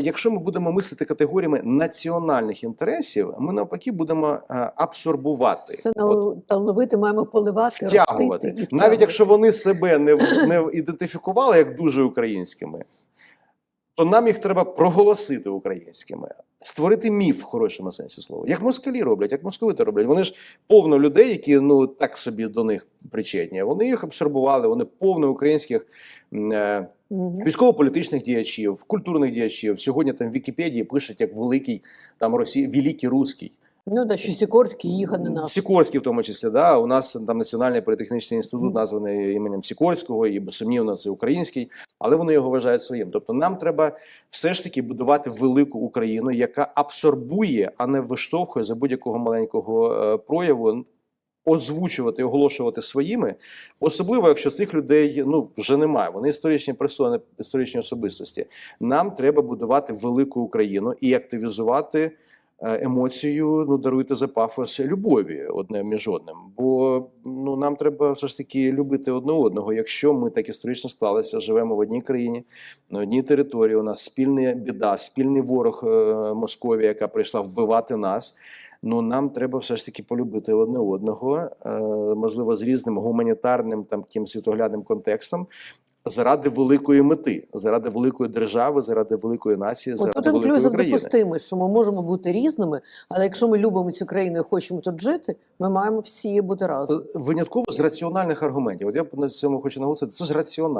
якщо ми будемо мислити категоріями національних інтересів, ми навпаки будемо е, абсорбувати. Це От талановити маємо поливати, втягувати. ростити Навіть якщо вони себе не, не ідентифікували як дуже українськими, то нам їх треба проголосити українськими, створити міф в хорошому сенсі слова. Як москалі роблять, як московити роблять. Вони ж повно людей, які ну так собі до них причетні. Вони їх абсорбували, вони повно українських. е, Мгм. військово-політичних діячів, культурних діячів. Сьогодні там в Вікіпедії пишуть як великий там Росії, великий русський. Ну да, що Сікорський їхав не наш. Сікорський в тому числі, да, у нас там Національний політехнічний інститут Мгм. названий іменем Сікорського, і безсумнівно це український, але вони його вважають своїм. Тобто нам треба все ж таки будувати велику Україну, яка абсорбує, а не виштовхує за будь-якого маленького е, прояву. Озвучувати, оголошувати своїми, особливо якщо цих людей ну вже немає. Вони історичні персони, історичні особистості. Нам треба будувати велику Україну і активізувати е, емоцію, ну даруйте за пафос любові одне між одним. Бо ну нам треба все ж таки любити одне одного. Якщо ми так історично склалися, живемо в одній країні, на одній території. У нас спільна біда, спільний ворог е, Московія, яка прийшла вбивати нас. Ну нам треба все ж таки полюбити одне одного, е, можливо, з різним гуманітарним там таким світоглядним контекстом. Заради великої мети, заради великої держави, заради великої нації, От заради тут великої інклюзив країни. допустимий, що ми можемо бути різними, але якщо ми любимо цю країну і хочемо тут жити, ми маємо всі бути разом. Винятково з раціональних аргументів. От я на цьому хочу наголосити. Це ж раціонально.